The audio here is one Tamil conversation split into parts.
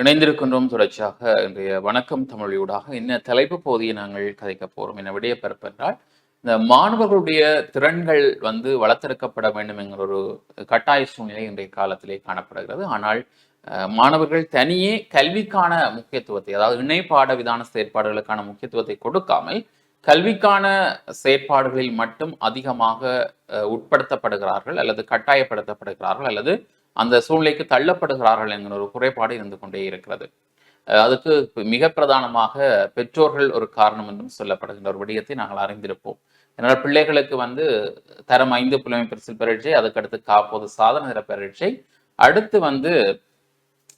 இணைந்திருக்கின்றோம் தொடர்ச்சியாக இன்றைய வணக்கம் தமிழியூடாக என்ன தலைப்பு போதிய நாங்கள் கதைக்க போறோம் என விடைய பிறப்பென்றால் இந்த மாணவர்களுடைய திறன்கள் வந்து வளர்த்தெடுக்கப்பட வேண்டும் என்கிற ஒரு கட்டாய சூழ்நிலை இன்றைய காலத்திலே காணப்படுகிறது. ஆனால் மாணவர்கள் தனியே கல்விக்கான முக்கியத்துவத்தை அதாவது இணைப்பாட பாட விதான செயற்பாடுகளுக்கான முக்கியத்துவத்தை கொடுக்காமல் கல்விக்கான செயற்பாடுகளில் மட்டும் அதிகமாக அஹ், உட்படுத்தப்படுகிறார்கள் அல்லது கட்டாயப்படுத்தப்படுகிறார்கள் அல்லது அந்த சூழ்நிலைக்கு தள்ளப்படுகிறார்கள் என்கிற ஒரு குறைபாடு இருந்து கொண்டே இருக்கிறது. அதுக்கு மிக பிரதானமாக பெற்றோர்கள் ஒரு காரணம் என்றும் சொல்லப்படுகின்ற ஒரு விடயத்தை நாங்கள் அறிந்திருப்போம். என்னால் பிள்ளைகளுக்கு வந்து தரம் ஐந்து புலமை பரிசில் பரீட்சை அதுக்கடுத்து காப்போது சாதன நிற பரீட்சை அடுத்து வந்து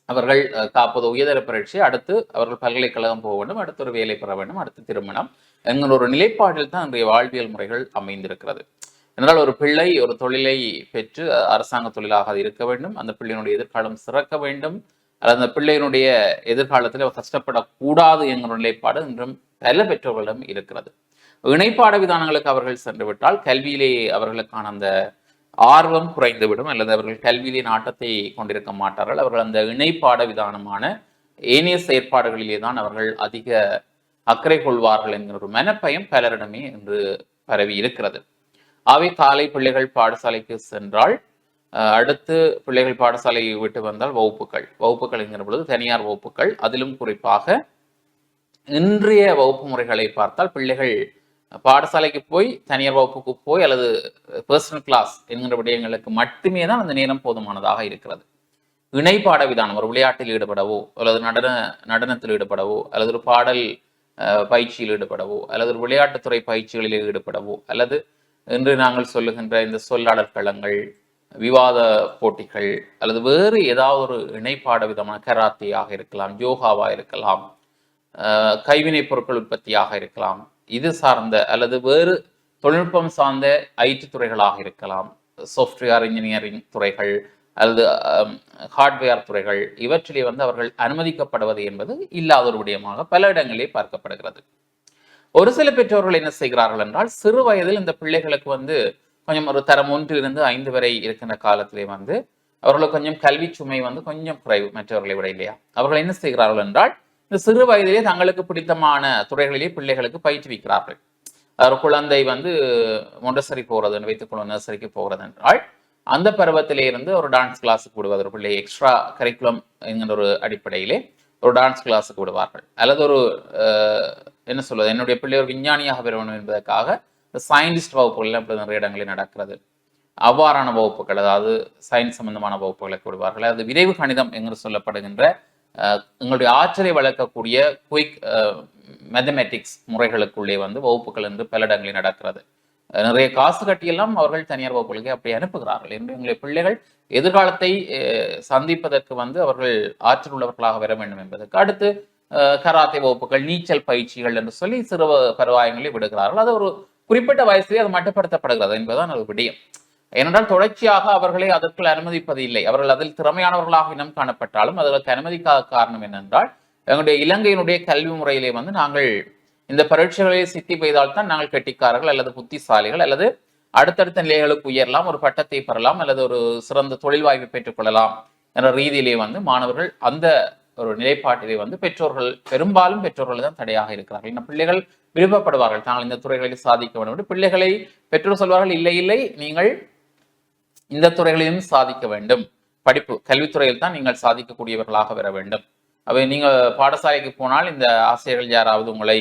அவர்கள் காப்பது காப்போது உயர்தர பரீட்சை அடுத்து அவர்கள் பல்கலைக்கழகம் போக வேண்டும் அடுத்து ஒரு வேலை பெற வேண்டும் அடுத்து திருமணம் என்கிற ஒரு நிலைப்பாட்டில் தான் இன்றைய வாழ்வியல் முறைகள் அமைந்திருக்கிறது. என்றால் ஒரு பிள்ளை ஒரு தொழிலை பெற்று அரசாங்க தொழிலாக இருக்க வேண்டும். அந்த பிள்ளையினுடைய எதிர்காலம் சிறக்க வேண்டும். அல்லது அந்த பிள்ளையினுடைய எதிர்காலத்தில் கஷ்டப்படக்கூடாது என்கிற நிலைப்பாடு இன்றும் பல பெற்றோர்களிடம் இருக்கிறது. இணைப்பாட விதானங்களுக்கு அவர்கள் சென்று விட்டால் கல்வியிலே அவர்களுக்கான அந்த ஆர்வம் குறைந்துவிடும். அல்லது அவர்கள் கல்வியிலே நாட்டத்தை கொண்டிருக்க மாட்டார்கள். அவர்கள் அந்த இணைப்பாட விதானமான ஏனைய செயற்பாடுகளிலே தான் அவர்கள் அதிக அக்கறை கொள்வார்கள் என்கிற ஒரு மனப்பயம் பலரிடமே இன்று பரவி இருக்கிறது. அவை காலை பிள்ளைகள் பாடசாலைக்கு சென்றால் அடுத்து பிள்ளைகள் பாடசாலையை விட்டு வந்தால் வகுப்புகள். வகுப்புகள் என்கிற பொழுது தனியார் வகுப்புகள். அதிலும் குறிப்பாக இன்றைய வகுப்பு முறைகளை பார்த்தால் பிள்ளைகள் பாடசாலைக்கு போய் தனியார் வகுப்புக்கு போய் அல்லது பர்சனல் கிளாஸ் என்கிற விடயங்களுக்கு மட்டுமே தான் அந்த நேரம் போதுமானதாக இருக்கிறது. இணைப்பாட விதானம் ஒரு விளையாட்டில் ஈடுபடவோ அல்லது நடன நடனத்தில் ஈடுபடவோ அல்லது ஒரு பாடல் பயிற்சியில் ஈடுபடவோ அல்லது ஒரு விளையாட்டுத்துறை பயிற்சிகளில் ஈடுபடவோ அல்லது என்று நாங்கள் சொல்லுகின்ற இந்த சொல்லாடல் களங்கள் விவாத போட்டிகள் அல்லது வேறு ஏதாவது ஒரு இணைப்பாட விதமான கராத்தியாக இருக்கலாம் யோகாவா இருக்கலாம் அஹ், கைவினைப் பொருட்கள் உற்பத்தியாக இருக்கலாம் இது சார்ந்த அல்லது வேறு தொழில்நுட்பம் சார்ந்த ஐடி துறைகளாக இருக்கலாம் சாஃப்ட்வேர் இன்ஜினியரிங் துறைகள் அல்லது ஹார்ட்வேர் துறைகள் இவற்றிலே வந்து அவர்கள் அனுமதிக்கப்படுவது என்பது இல்லாத ஒரு விடயமாக பல இடங்களிலே பார்க்கப்படுகிறது. ஒரு சில பெற்றோர்கள் என்ன செய்கிறார்கள் என்றால் சிறு வயதில் இந்த பிள்ளைகளுக்கு வந்து கொஞ்சம் ஒரு தரம் ஒன்று இருந்து ஐந்து வரை இருக்கின்ற காலத்திலே வந்து அவர்களுக்கு கொஞ்சம் கல்வி சுமை வந்து கொஞ்சம் குறைவு மற்றவர்களை விட இல்லையா? அவர்கள் என்ன செய்கிறார்கள் என்றால் இந்த சிறு வயதிலே தங்களுக்கு பிடித்தமான துறைகளிலே பிள்ளைகளுக்கு பயிற்றுவிக்கிறார்கள். ஒரு குழந்தை வந்து மொண்டசரி போகிறது கொள்ள நர்சரிக்கு போகிறது என்றால் அந்த பருவத்திலே இருந்து ஒரு டான்ஸ் கிளாஸுக்கு விடுவது ஒரு பிள்ளை எக்ஸ்ட்ரா கரிக்குலம் என்கிற ஒரு அடிப்படையிலே ஒரு டான்ஸ் கிளாஸுக்கு விடுவார்கள். அல்லது ஒரு என்ன சொல்வது என்னுடைய பிள்ளை ஒரு விஞ்ஞானியாக பெற வேண்டும் என்பதற்காக சயின்டிஸ்ட் வகுப்புகள் அப்படி நிறைய இடங்களில் நடக்கிறது. அவ்வாறான வகுப்புகள் அதாவது சயின்ஸ் சம்பந்தமான வகுப்புகளுக்கு விடுவார்கள். அது விரைவு கணிதம் என்று சொல்லப்படுகின்ற எங்களுடைய ஆற்றலை வளர்க்கக்கூடிய குயிக் மேத்தமெட்டிக்ஸ் முறைகளுக்குள்ளே வந்து வகுப்புகள் என்று பல இடங்களில் நடக்கிறது. நிறைய காசு கட்டியெல்லாம் அவர்கள் தனியார் வகுப்புகளுக்கு அப்படி அனுப்புகிறார்கள் என்று எங்களுடைய பிள்ளைகள் எதிர்காலத்தை அஹ், சந்திப்பதற்கு வந்து அவர்கள் ஆற்றல் உள்ளவர்களாக வர வேண்டும் என்பதற்கு. அடுத்து அஹ், கராத்தே வகுப்புகள் நீச்சல் பயிற்சிகள் என்று சொல்லி சிறு பருவாயங்களை விடுகிறார்கள். அது ஒரு குறிப்பிட்ட வயசிலே அது மட்டுப்படுத்தப்படுகிறது என்பதுதான் அது விடயம். ஏனென்றால் தொடர்ச்சியாக அவர்களை அதற்குள் அனுமதிப்பது இல்லை. அவர்கள் அதில் திறமையானவர்களாக இனம் காணப்பட்டாலும் அதற்கு அனுமதிக்காத காரணம் என்னென்றால் எங்களுடைய இலங்கையினுடைய கல்வி முறையிலே வந்து நாங்கள் இந்த பரீட்சைகளில் சித்தி பெய்தால் தான் நாங்கள் கெட்டிக்காரர்கள் அல்லது புத்திசாலிகள் அல்லது அடுத்தடுத்த நிலைகளுக்கு உயரலாம் ஒரு பட்டத்தை பெறலாம் அல்லது ஒரு சிறந்த தொழில் வாய்ப்பை பெற்றுக்கொள்ளலாம் என்ற ரீதியிலே வந்து மாணவர்கள் அந்த ஒரு நிலைப்பாட்டிலே வந்து பெற்றோர்கள் பெரும்பாலும் பெற்றோர்கள் தான் தடையாக இருக்கிறார்கள். இந்த பிள்ளைகள் விருப்பப்படுவார்கள். தாங்கள் இந்த துறைகளில் சாதிக்க வேண்டும் என்று பிள்ளைகளை பெற்றோர் சொல்வார்கள் இல்லை இல்லை நீங்கள் இந்த துறைகளிலும் சாதிக்க வேண்டும். படிப்பு கல்வித்துறையில் தான் நீங்கள் சாதிக்கக்கூடியவர்களாக வர வேண்டும். அவை நீங்கள் பாடசாலைக்கு போனால் இந்த ஆசிரியர்கள் யாராவது உங்களை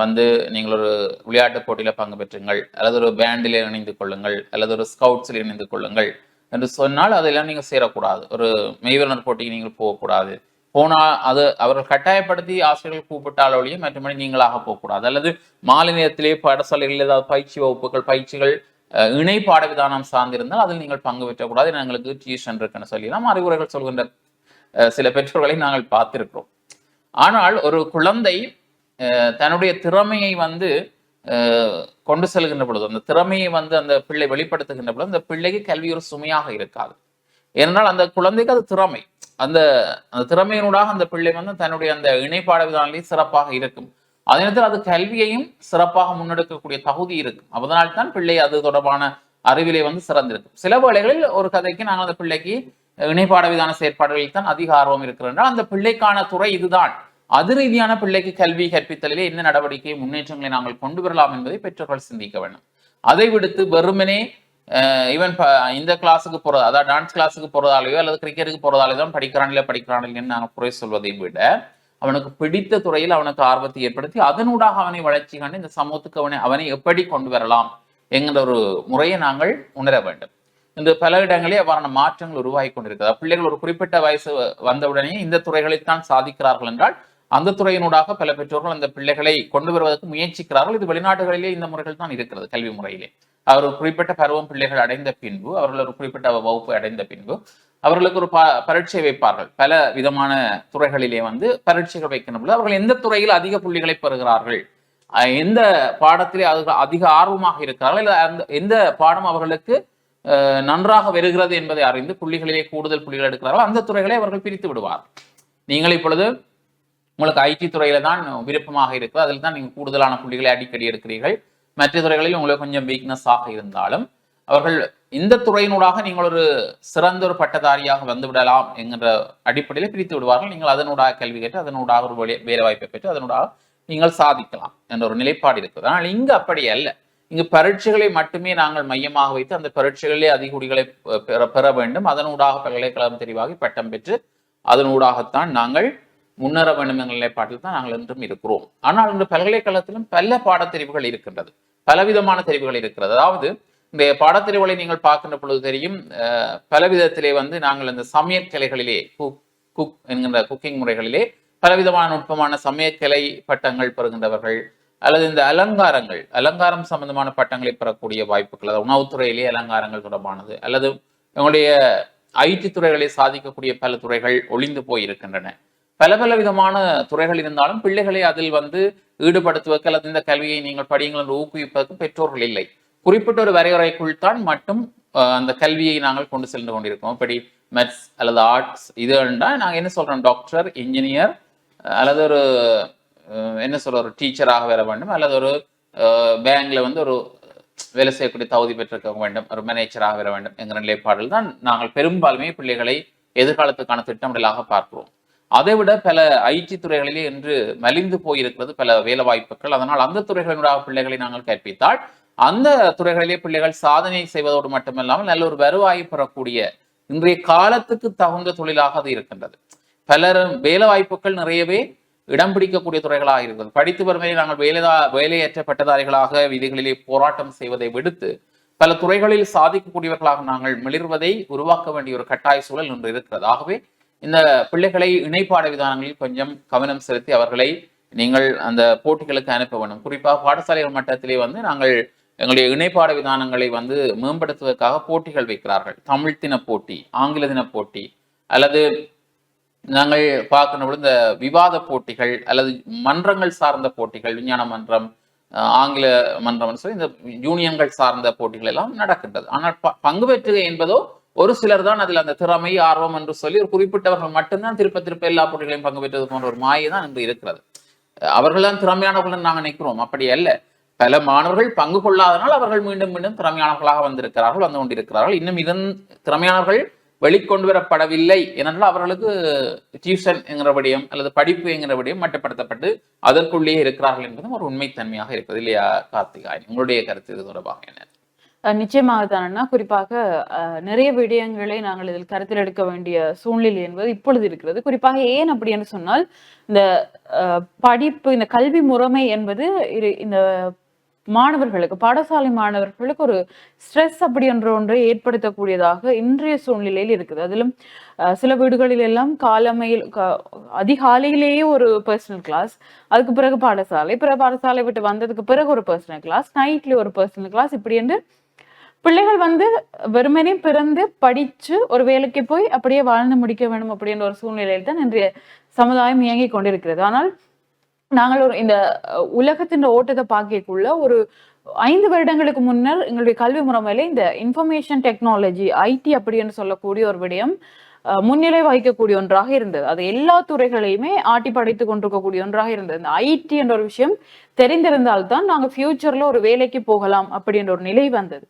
வந்து நீங்கள் ஒரு விளையாட்டு போட்டியில பங்கு பெற்றுங்கள் அல்லது ஒரு பேண்டில் இணைந்து கொள்ளுங்கள் அல்லது ஒரு ஸ்கவுட்ஸில் இணைந்து கொள்ளுங்கள் என்று சொன்னால் அதெல்லாம் நீங்கள் சேரக்கூடாது. ஒரு மெய்வர்ணர் போட்டிக்கு நீங்கள் போகக்கூடாது. போனால் அது அவர்கள் கட்டாயப்படுத்தி ஆசிரியர்கள் கூப்பிட்டால் ஒழிய மற்றபடி நீங்களாக போகக்கூடாது. அல்லது மாலை நேரத்திலே பாடசாலைகளில் ஏதாவது பயிற்சி வகுப்புகள் பயிற்சிகள் அஹ், இணை பாட விதானம் சார்ந்திருந்தால் அதில் நீங்கள் பங்கு பெற்றக்கூடாது எங்களுக்கு டியூஷன் இருக்குன்னு சொல்லி எல்லாம் அறிவுரைகள் சொல்கின்ற அஹ், சில பெற்றோர்களை நாங்கள் பார்த்திருக்கிறோம். ஆனால் ஒரு குழந்தை தன்னுடைய திறமையை வந்து அஹ், கொண்டு செல்கின்ற பொழுது அந்த திறமையை வந்து அந்த பிள்ளை வெளிப்படுத்துகின்ற பொழுது அந்த பிள்ளைக்கு கல்வி ஒரு சுமையாக இருக்காது. ஏனென்றால் அந்த குழந்தைக்கு அது திறமை. அந்த அந்த திறமையினூடாக அந்த பிள்ளை வந்து தன்னுடைய அந்த இணைப்பாட விதானிலேயே சிறப்பாக இருக்கும். அதே நேரத்தில் அது கல்வியையும் சிறப்பாக முன்னெடுக்கக்கூடிய தகுதி இருக்கும். அதனால்தான் பிள்ளை அது தொடர்பான அறிவிலே வந்து சிறந்திருக்கும். சில வேளைகளில் ஒரு கதைக்கு நாங்கள் அந்த பிள்ளைக்கு இணைப்பாட விதான செயற்பாடுகளில் தான் அதிக ஆர்வம் இருக்கிறால் அந்த பிள்ளைக்கான துறை இதுதான். அது ரீதியான பிள்ளைக்கு கல்வி கற்பித்தலிலே என்ன நடவடிக்கை முன்னேற்றங்களை நாங்கள் கொண்டு வரலாம் என்பதை பெற்றோர்கள் சிந்திக்க வேண்டும். அதை விடுத்து வெறுமனே ஈவன் இந்த கிளாஸுக்கு போறது அதாவது டான்ஸ் கிளாஸுக்கு போறதாலேயோ அல்லது கிரிக்கெட்டுக்கு போறதாலேயோ தான் படிக்கிறான் இல்லை படிக்கிறான் இல்லைன்னு நாங்கள் குறை சொல்வதை விட அவனுக்கு பிடித்த துறையில் அவனுக்கு ஆர்வத்தை ஏற்படுத்தி அதனூடாக அவனை வளர்ச்சி கண்டு இந்த சமூகத்துக்கு அவனை அவனை எப்படி கொண்டு வரலாம் என்கிற ஒரு முறையை நாங்கள் உணர வேண்டும். இந்த பல இடங்களில் அவ்வாறான மாற்றங்கள் உருவாகி கொண்டிருக்கிறது. பிள்ளைகள் ஒரு குறிப்பிட்ட வயசு வந்தவுடனே இந்த துறைகளில் தான் சாதிக்கிறார்கள் என்றால் அந்த துறையினூடாக பல பெற்றோர்கள் அந்த பிள்ளைகளை கொண்டு வருவதற்கு முயற்சிக்கிறார்கள். இது வெளிநாடுகளிலே இந்த முறைகள் தான் இருக்கிறது கல்வி முறையிலே. அவர் ஒரு குறிப்பிட்ட பருவம் பிள்ளைகள் அடைந்த பின்பு அவர்கள் ஒரு குறிப்பிட்ட வகுப்பு அடைந்த பின்பு அவர்களுக்கு ஒரு ப பரீட்சை வைப்பார்கள். பல விதமான துறைகளிலே வந்து பரீட்சைகள் வைக்கணும் அவர்கள் எந்த துறையில் அதிக புள்ளிகளை பெறுகிறார்கள்? அஹ் எந்த பாடத்திலே அது அதிக ஆர்வமாக இருக்கிறார்கள்? இல்லை அந்த எந்த பாடம் அவர்களுக்கு நன்றாக வருகிறது என்பதை அறிந்து புள்ளிகளிலே கூடுதல் புள்ளிகள் எடுக்கிறார்கள்? அந்த துறைகளை அவர்கள் பிரித்து விடுவார் நீங்கள் இப்பொழுது உங்களுக்கு ஐடி துறையில தான் விருப்பமாக இருக்குது அதில் தான் நீங்கள் கூடுதலான புள்ளிகளை அடிக்கடி எடுக்கிறீர்கள். மற்ற துறைகளில் உங்களுக்கு கொஞ்சம் வீக்னஸ் ஆக இருந்தாலும் அவர்கள் இந்த துறையினூடாக நீங்கள் ஒரு சிறந்த ஒரு பட்டதாரியாக வந்து விடலாம் என்கிற அடிப்படையில் பிரித்து விடுவார்கள். நீங்கள் அதனூடாக கல்வி கேட்டு அதனூடாக ஒரு வேலை வாய்ப்பை பெற்று அதனூடாக நீங்கள் சாதிக்கலாம் என்ற ஒரு நிலைப்பாடு இருக்குது. ஆனால் இங்கு அப்படி அல்ல. இங்கு பரீட்சைகளை மட்டுமே நாங்கள் மையமாக வைத்து அந்த பரீட்சைகளிலே அதிகுடிகளை பெற பெற வேண்டும். அதனூடாக பல்கலைக்கழகம் தெரிவாகி பட்டம் பெற்று அதனூடாகத்தான் நாங்கள் முன்னர வேண்டும் நிலை நிலைப்பாட்டில் தான் நாங்கள் இன்றும் இருக்கிறோம். ஆனால் இந்த பல்கலைக்கழகத்திலும் பல பாடத்தெரிவுகள் இருக்கின்றது. பலவிதமான தெரிவுகள் இருக்கிறது. அதாவது இந்த பாடத்தெரிவுகளை நீங்கள் பார்க்கின்ற பொழுது தெரியும் பலவிதத்திலே பல விதத்திலே வந்து நாங்கள் இந்த சமையற்கலைகளிலே குக் குக் என்கின்ற குக்கிங் முறைகளிலே பலவிதமான நுட்பமான சமயக்கலை பட்டங்கள் பெறுகின்றவர்கள் அல்லது இந்த அலங்காரங்கள் அலங்காரம் சம்பந்தமான பட்டங்களை பெறக்கூடிய வாய்ப்புகள் அதாவது உணவுத்துறையிலே அலங்காரங்கள் தொடர்பானது அல்லது உங்களுடைய ஐடி துறைகளை சாதிக்கக்கூடிய பல துறைகள் ஒளிந்து போய் இருக்கின்றன பல பல விதமான துறைகள் இருந்தாலும் பிள்ளைகளை அதில் வந்து ஈடுபடுத்துவதற்கு அல்லது இந்த கல்வியை நீங்கள் படியுங்கள் என்று ஊக்குவிப்பதற்கு பெற்றோர்கள் இல்லை. குறிப்பிட்ட ஒரு வரையறைக்குள் தான் மட்டும் அந்த கல்வியை நாங்கள் கொண்டு சென்று கொண்டிருக்கோம் இப்படி மெத்ஸ் அல்லது ஆர்ட்ஸ் இது நாங்கள் என்ன சொல்றோம்? டாக்டர் இன்ஜினியர் அல்லது ஒரு என்ன சொல்ற ஒரு டீச்சராக வர வேண்டும். அல்லது ஒரு பேங்க்ல வந்து ஒரு வேலை செய்யக்கூடிய தகுதி பெற்றிருக்க வேண்டும். ஒரு மேனேஜராக வர வேண்டும் என்கிற நிலைப்பாடில் தான் நாங்கள் பெரும்பாலுமே பிள்ளைகளை எதிர்காலத்துக்கான திட்டமிடலாக பார்க்கிறோம். அதை விட பல ஐடி துறைகளிலே இன்று மலிந்து போயிருக்கிறது பல வேலை வாய்ப்புகள் அதனால் அந்த துறைகளினுடைய பிள்ளைகளை நாங்கள் கற்பித்தால் அந்த துறைகளிலே பிள்ளைகள் சாதனை செய்வதோடு மட்டுமல்லாமல் நல்ல ஒரு வருவாய் பெறக்கூடிய இன்றைய காலத்துக்கு தகுந்த தொழிலாக அது இருக்கின்றது. பலரும் வேலை வாய்ப்புகள் நிறையவே இடம் பிடிக்கக்கூடிய துறைகளாக இருக்கிறது படித்து வறுமையை நாங்கள் வேலைதா வேலையற்ற பட்டதாரிகளாக விதிகளிலே போராட்டம் செய்வதை விடுத்து பல துறைகளில் சாதிக்கக்கூடியவர்களாக நாங்கள் மிளிர்வதை உருவாக்க வேண்டிய ஒரு கட்டாய சூழல் இன்று இருக்கிறது. ஆகவே இந்த பிள்ளைகளை இணைப்பாட விதானங்களில் கொஞ்சம் கவனம் செலுத்தி அவர்களை நீங்கள் அந்த போட்டிகளுக்கு அனுப்ப வேண்டும். குறிப்பாக பாடசாலைகள் மட்டத்திலே வந்து நாங்கள் எங்களுடைய இணைப்பாட விதானங்களை வந்து மேம்படுத்துவதற்காக போட்டிகள் வைக்கிறார்கள். தமிழ் தின போட்டி ஆங்கில தின போட்டி அல்லது நாங்கள் பார்க்கணும் இந்த விவாத போட்டிகள் அல்லது மன்றங்கள் சார்ந்த போட்டிகள் விஞ்ஞான மன்றம் அஹ், ஆங்கில மன்றம் சொல்லி இந்த யூனியன்கள் சார்ந்த போட்டிகள் எல்லாம் நடக்கின்றது. ஆனால் ப- பங்கு பெற்றுகை என்பதோ ஒரு சிலர் தான் அதில் அந்த திறமை ஆர்வம் என்று சொல்லி ஒரு குறிப்பிட்டவர்கள் மட்டும்தான் திருப்ப திருப்ப எல்லா போட்டிகளையும் பங்கு பெற்றது போன்ற ஒரு மாயை தான் இன்று இருக்கிறது. அவர்கள் தான் திறமையானவர்கள் நாங்கள் நினைக்கிறோம். அப்படி அல்ல. பல மாணவர்கள் பங்கு கொள்ளாதனால் அவர்கள் மீண்டும் மீண்டும் திறமையானவர்களாக வந்திருக்கிறார்கள் வந்து கொண்டிருக்கிறார்கள். இன்னும் இதன் திறமையானவர்கள் வெளிக்கொண்டு வரப்படவில்லை ஏனென்றால் அவர்களுக்கு டியூஷன் என்கிற விடயம் அல்லது படிப்பு என்கிற விடயம் மட்டுப்படுத்தப்பட்டு அதற்குள்ளேயே இருக்கிறார்கள் என்பதும் ஒரு உண்மைத்தன்மையாக இருக்கிறது இல்லையா கார்த்திகாய் உங்களுடைய கருத்து இது தொடர்பாக என்ன? நிச்சயமாக தானே குறிப்பாக நிறைய விடயங்களை நாங்கள் இதில் கருத்தில் எடுக்க வேண்டிய சூழ்நிலை என்பது இப்பொழுது இருக்கிறது. குறிப்பாக ஏன் அப்படி என்று சொன்னால் இந்த படிப்பு இந்த கல்வி முறைமை என்பது இரு- இந்த மாணவர்களுக்கு பாடசாலை மாணவர்களுக்கு ஒரு ஸ்ட்ரெஸ் அப்படி என்ற ஒன்றை ஏற்படுத்தக்கூடியதாக இன்றைய சூழ்நிலையில் இருக்குது. அதிலும் சில வீடுகளில் எல்லாம் காலமையில் க- அதிகாலையிலேயே ஒரு பர்சனல் கிளாஸ் அதுக்கு பிறகு பாடசாலை பிற பாடசாலை விட்டு வந்ததுக்கு பிறகு ஒரு பர்சனல் கிளாஸ் நைட்லி ஒரு பர்சனல் கிளாஸ் இப்படி என்று பிள்ளைகள் வந்து வெறுமனே பிறந்து படிச்சு ஒரு வேலைக்கு போய் அப்படியே வாழ்ந்து முடிக்க வேண்டும் அப்படின்ற ஒரு சூழ்நிலையில் தான் இன்றைய சமுதாயம் இயங்கிக் கொண்டிருக்கிறது. ஆனால் நாங்கள் ஒரு இந்த உலகத்தின் ஓட்டத்தை பார்க்கக்குள்ள ஒரு ஐந்து வருடங்களுக்கு முன்னர் எங்களுடைய கல்வி முறைமையில இந்த இன்ஃபர்மேஷன் டெக்னாலஜி ஐடி அப்படின்னு சொல்லக்கூடிய ஒரு விடயம் அஹ், முன்னிலை வகிக்கக்கூடிய ஒன்றாக இருந்தது. அது எல்லா துறைகளையுமே ஆட்டி படைத்து கொண்டிருக்கக்கூடிய ஒன்றாக இருந்தது. இந்த ஐடி என்ற ஒரு விஷயம் தெரிந்திருந்தால்தான் நாங்கள் ஃபியூச்சர்ல ஒரு வேலைக்கு போகலாம் அப்படின்ற ஒரு நிலை வந்தது.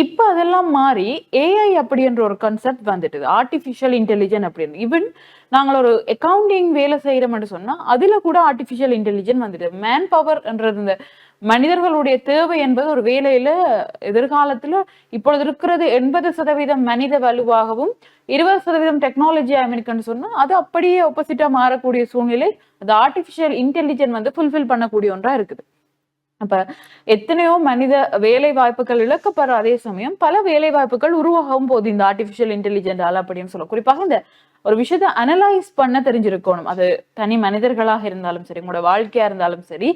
இப்ப அதெல்லாம் மாறி ஏஐ அப்படின்ற ஒரு கன்செப்ட் வந்துட்டுது. ஆர்டிஃபிஷியல் இன்டெலிஜென்ட் அப்படின்னு. ஈவன் நாங்கள் ஒரு அக்கவுண்டிங் வேலை செய்கிறோம்னு சொன்னா அதுல கூட ஆர்டிஃபிஷியல் இன்டெலிஜென்ட் வந்துட்டு. மேன் பவர்ன்றது இந்த மனிதர்களுடைய தேவை என்பது ஒரு வேலையில எதிர்காலத்துல இப்பொழுது இருக்கிறது எண்பது சதவீதம் மனித வலுவாகவும் இருபது சதவீதம் டெக்னாலஜி அமெரிக்கன்னு சொன்னா அது அப்படியே ஆப்போசிட்டா மாறக்கூடிய சூழ்நிலை அது ஆர்டிஃபிஷியல் இன்டெலிஜென்ட் வந்து ஃபுல்ஃபில் பண்ணக்கூடிய ஒன்றா இருக்குது. அப்ப எத்தனையோ மனித வேலை வாய்ப்புகள் இழக்கப்படுற அதே சமயம் பல வேலை வாய்ப்புகள் உருவாகவும் போது இந்த ஆர்டிஃபிஷியல் இன்டெலிஜென்டால அப்படின்னு சொல்ல. குறிப்பாக இந்த ஒரு விஷயத்த அனலைஸ் பண்ண தெரிஞ்சிருக்கணும். அது தனி மனிதர்களாக இருந்தாலும் சரி உங்களோட வாழ்க்கையா இருந்தாலும் சரி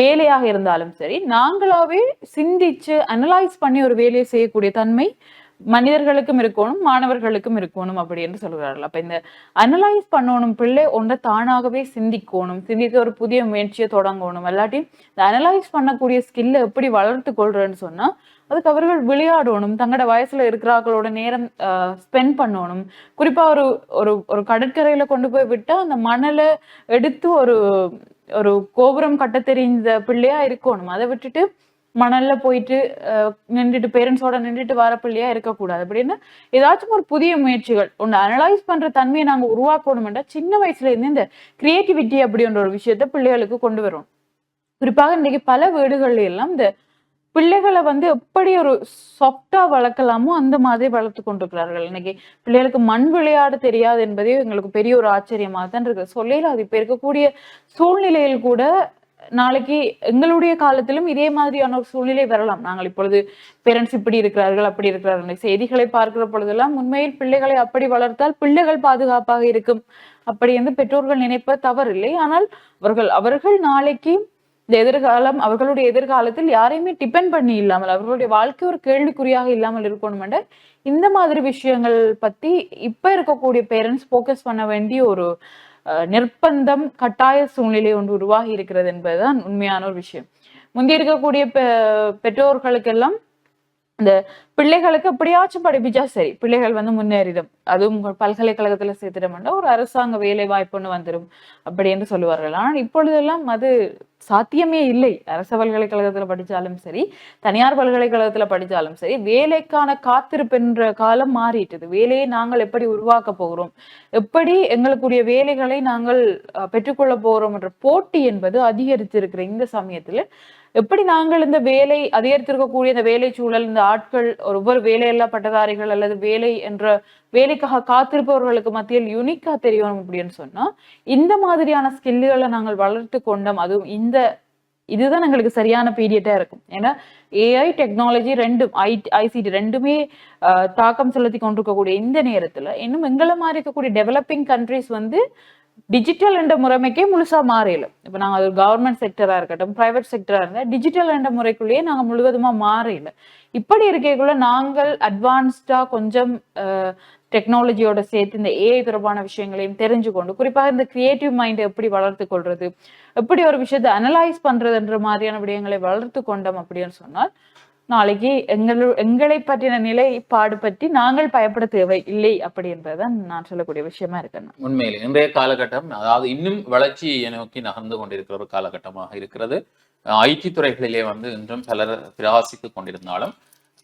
வேலையாக இருந்தாலும் சரி நாங்களாவே சிந்திச்சு அனலைஸ் பண்ணி ஒரு வேலையை செய்யக்கூடிய தன்மை மனிதர்களுக்கும் இருக்கணும் மாணவர்களுக்கும் இருக்கணும் அப்படி என்று சொல்கிறார்கள். அப்ப இந்த அனலைஸ் பண்ணணும் பிள்ளை ஒன்றை தானாகவே சிந்திக்கணும் சிந்தித்து ஒரு புதிய முயற்சியை தொடங்கணும். இல்லாட்டி இந்த அனலைஸ் பண்ணக்கூடிய ஸ்கில்லை எப்படி வளர்த்து கொள்றேன்னு சொன்னா அதுக்கு அவர்கள் விளையாடணும் தங்களோட வயசுல இருக்கிறார்களோட நேரம் ஸ்பெண்ட் பண்ணணும். குறிப்பா ஒரு ஒரு ஒரு கடற்கரையில கொண்டு போய் விட்டா அந்த மணலை எடுத்து ஒரு ஒரு கோபுரம் கட்ட தெரிந்த பிள்ளையா இருக்கணும். அதை விட்டுட்டு மணல்ல போயிட்டு அஹ், நின்றுட்டு பேரண்ட்ஸோட நின்றுட்டு வர பிள்ளையா இருக்கக்கூடாது. அப்படின்னு ஏதாச்சும் ஒரு புதிய முயற்சிகள். ஒன்று அனலைஸ் பண்ற தன்மையை நாங்க உருவாக்கணும்னா சின்ன வயசுல இருந்து இந்த கிரியேட்டிவிட்டி அப்படின்ற ஒரு விஷயத்த பிள்ளைகளுக்கு கொண்டு வரும். குறிப்பாக இன்னைக்கு பல வீடுகள்ல எல்லாம் இந்த பிள்ளைகளை வந்து எப்படி ஒரு சாஃப்டா வளர்க்கலாமோ அந்த மாதிரி வளர்த்து கொண்டிருக்கிறார்கள். இன்னைக்கு பிள்ளைகளுக்கு மண் விளையாட தெரியாது என்பதே எங்களுக்கு பெரிய ஒரு ஆச்சரியமாக தான் இருக்கு சொல்லல அது இப்ப இருக்கக்கூடிய சூழ்நிலையில் கூட நாளைக்கு எங்களுடைய காலத்திலும் இதே மாதிரியான ஒரு சூழ்நிலை வரலாம். நாங்கள் இப்பொழுது பேரண்ட்ஸ் இப்படி இருக்கிறார்கள் அப்படி இருக்கிறார்கள் செய்திகளை பார்க்கிற பொழுதெல்லாம் உண்மையில் பிள்ளைகளை அப்படி வளர்த்தால் பிள்ளைகள் பாதுகாப்பாக இருக்கும். அப்படி என்று பெற்றோர்கள் நினைப்ப தவறில்லை. ஆனால் அவர்கள் அவர்கள் நாளைக்கு இந்த எதிர்காலம் அவர்களுடைய எதிர்காலத்தில் யாரையுமே டிபெண்ட் பண்ணி இல்லாமல் அவர்களுடைய வாழ்க்கை ஒரு கேள்விக்குறியாக இல்லாமல் இருக்கணும் இந்த மாதிரி விஷயங்கள் பத்தி இப்ப இருக்கக்கூடிய பேரண்ட்ஸ் ஃபோக்கஸ் பண்ண வேண்டிய ஒரு நிர்பந்தம் கட்டாய சூழ்நிலை ஒன்று உருவாகி இருக்கிறது என்பதுதான் உண்மையான ஒரு விஷயம். முந்தி இருக்கக்கூடிய பெற்றோர்களுக்கெல்லாம் இந்த பிள்ளைகளுக்கு எப்படியாச்சும் படிப்பிச்சா சரி. பிள்ளைகள் வந்து முன்னேறிடும். அதுவும் பல்கலைக்கழகத்துல சேர்த்திடமாட்டா ஒரு அரசாங்க வேலை வாய்ப்புன்னு வந்துடும் அப்படி என்று சொல்லுவார்கள். ஆனால் இப்பொழுதெல்லாம் அது சாத்தியமே இல்லை. அரசு பல்கலைக்கழகத்துல படிச்சாலும் சரி தனியார் பல்கலைக்கழகத்துல படிச்சாலும் சரி வேலைக்கான காத்திருப்புன்ற காலம் மாறிட்டது. வேலையை நாங்கள் எப்படி உருவாக்க போகிறோம்? எப்படி எங்களுக்குரிய வேலைகளை நாங்கள் அஹ், பெற்றுக்கொள்ள போகிறோம் என்ற போட்டி என்பது அதிகரித்திருக்கிற இந்த சமயத்துல எப்படி நாங்கள் இந்த வேலை அதிகரித்திருக்கக்கூடிய இந்த வேலை சூழல் இந்த ஆட்கள் ஒவ்வொரு வேலையில்லா பட்டதாரிகள் அல்லது வேலை என்ற வேலைக்காக காத்திருப்பவர்களுக்கு மத்தியில் யூனிக்கா தெரியணும் அப்படின்னு சொன்னா இந்த மாதிரியான ஸ்கில்லுகளை நாங்கள் வளர்த்து கொண்டோம். அதுவும் இந்த இதுதான் எங்களுக்கு சரியான பீரியட்டா இருக்கும். ஏன்னா ஏஐ டெக்னாலஜி ரெண்டும் ஐ ஐசிடி ரெண்டுமே தாக்கம் செலுத்தி கொண்டிருக்கக்கூடிய இந்த நேரத்துல இன்னும் எங்களை மாதிரி இருக்கக்கூடிய டெவலப்பிங் கண்ட்ரிஸ் வந்து டிஜிட்டல் என்ற முறைமைக்கே முழுசா மாறல இப்ப நாங்க அது கவர்மெண்ட் செக்டரா இருக்கட்டும் பிரைவேட் செக்டரா இருந்தா டிஜிட்டல் என்ற முறைக்குள்ளேயே நாங்க முழுவதுமா மாறல இப்படி இருக்கக்குள்ள நாங்கள் அட்வான்ஸ்டா கொஞ்சம் டெக்னாலஜியோட சேர்த்து இந்த ஏஐ தொடர்பான விஷயங்களையும் தெரிஞ்சு கொண்டு குறிப்பாக இந்த கிரியேட்டிவ் மைண்டை எப்படி வளர்த்து கொள்றது எப்படி ஒரு விஷயத்தை அனலைஸ் பண்றதுன்ற மாதிரியான விடயங்களை வளர்த்து கொண்டோம் அப்படின்னு சொன்னால் நாளைக்கு எங்களு எங்களை பற்றின நிலைப்பாடு பற்றி நாங்கள் பயப்பட தேவை இல்லை அப்படி என்பதுதான் நான் சொல்லக்கூடிய விஷயமா இருக்கேன் உண்மையில் இன்றைய காலகட்டம் அதாவது இன்னும் வளர்ச்சியை நோக்கி நகர்ந்து கொண்டிருக்கிற ஒரு காலகட்டமாக இருக்கிறது. ஐடி துறைகளிலே வந்து இன்றும் பலர் பிரகாசித்துக் கொண்டிருந்தாலும்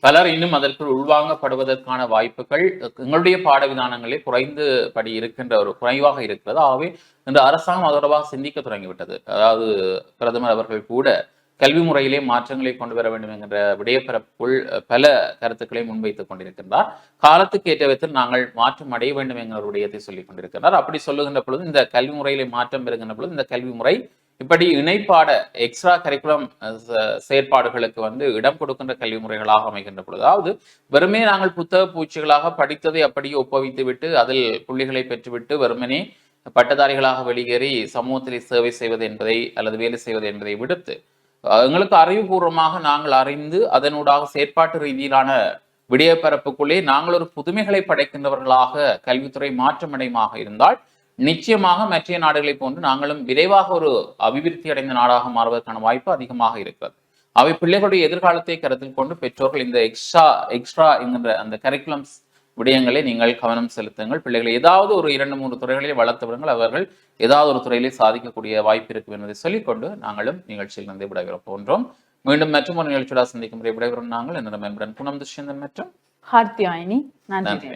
பலர் இன்னும் அதற்குள் உள்வாங்கப்படுவதற்கான வாய்ப்புகள் எங்களுடைய பாடவிதானங்களே குறைந்து படி இருக்கின்ற ஒரு குறைவாக இருக்கிறது. ஆகவே இன்று அரசாங்கம் அது தொடர்பாக சிந்திக்க தொடங்கிவிட்டது. அதாவது பிரதமர் அவர்கள் கூட கல்வி முறையிலே மாற்றங்களை கொண்டு வர வேண்டும் என்கிற விடயப்பரப்புள் பல கருத்துக்களை முன்வைத்துக் கொண்டிருக்கின்றார். காலத்துக்கு ஏற்ற விதத்தில் நாங்கள் மாற்றம் அடைய வேண்டும் என்கிற ஒரு விடயத்தை சொல்லிக் கொண்டிருக்கின்றார். அப்படி சொல்லுகின்ற பொழுது இந்த கல்வி முறையிலே மாற்றம் பெறுகின்ற பொழுது இந்த கல்வி முறை இப்படி இணைப்பாட எக்ஸ்ட்ரா கரிக்குலம் செயற்பாடுகளுக்கு வந்து இடம் கொடுக்கின்ற கல்வி முறைகளாக அமைகின்ற பொழுது அதாவது வெறுமே நாங்கள் புத்தக பூச்சிகளாக படித்ததை அப்படியே ஒப்புவித்து விட்டு அதில் புள்ளிகளை பெற்றுவிட்டு வெறுமனே பட்டதாரிகளாக வெளியேறி சமூகத்திலே சேவை செய்வது என்பதை அல்லது வேலை செய்வது என்பதை விடுத்து எங்களுக்கு அறிவுபூர்வமாக நாங்கள் அறிந்து அதனூடாக செயற்பாட்டு ரீதியிலான விடயப்பரப்புக்குள்ளே நாங்கள் ஒரு புதுமைகளை படைக்கின்றவர்களாக கல்வித்துறை மாற்றமடையமாக இருந்தால் நிச்சயமாக மற்ற நாடுகளை போன்று நாங்களும் விரைவாக ஒரு அபிவிருத்தி அடைந்த நாடாக மாறுவதற்கான வாய்ப்பு அதிகமாக இருக்கிறது. அவை பிள்ளைகளுடைய எதிர்காலத்தை கருத்தில் கொண்டு பெற்றோர்கள் இந்த எக்ஸ்ட்ரா எக்ஸ்ட்ரா என்கின்ற அந்த கரிக்குலம்ஸ் விடயங்களை நீங்கள் கவனம் செலுத்துங்கள். பிள்ளைகளை ஏதாவது ஒரு இரண்டு மூன்று துறைகளிலே வளர்த்து விடுங்கள் அவர்கள் ஏதாவது ஒரு துறையிலே சாதிக்கக்கூடிய வாய்ப்பு இருக்கும் என்பதை சொல்லிக்கொண்டு நாங்களும் நிகழ்ச்சியில் இருந்து விடைபெறப் போன்றோம் மீண்டும் மற்றும் ஒரு நிகழ்ச்சியோட சந்திக்கும் முறை விடைபெறும் நாங்கள் என்னிடம் புனம் துஷ்யந்தன் மற்றும் ஹார்த்தியாயினி நன்றி.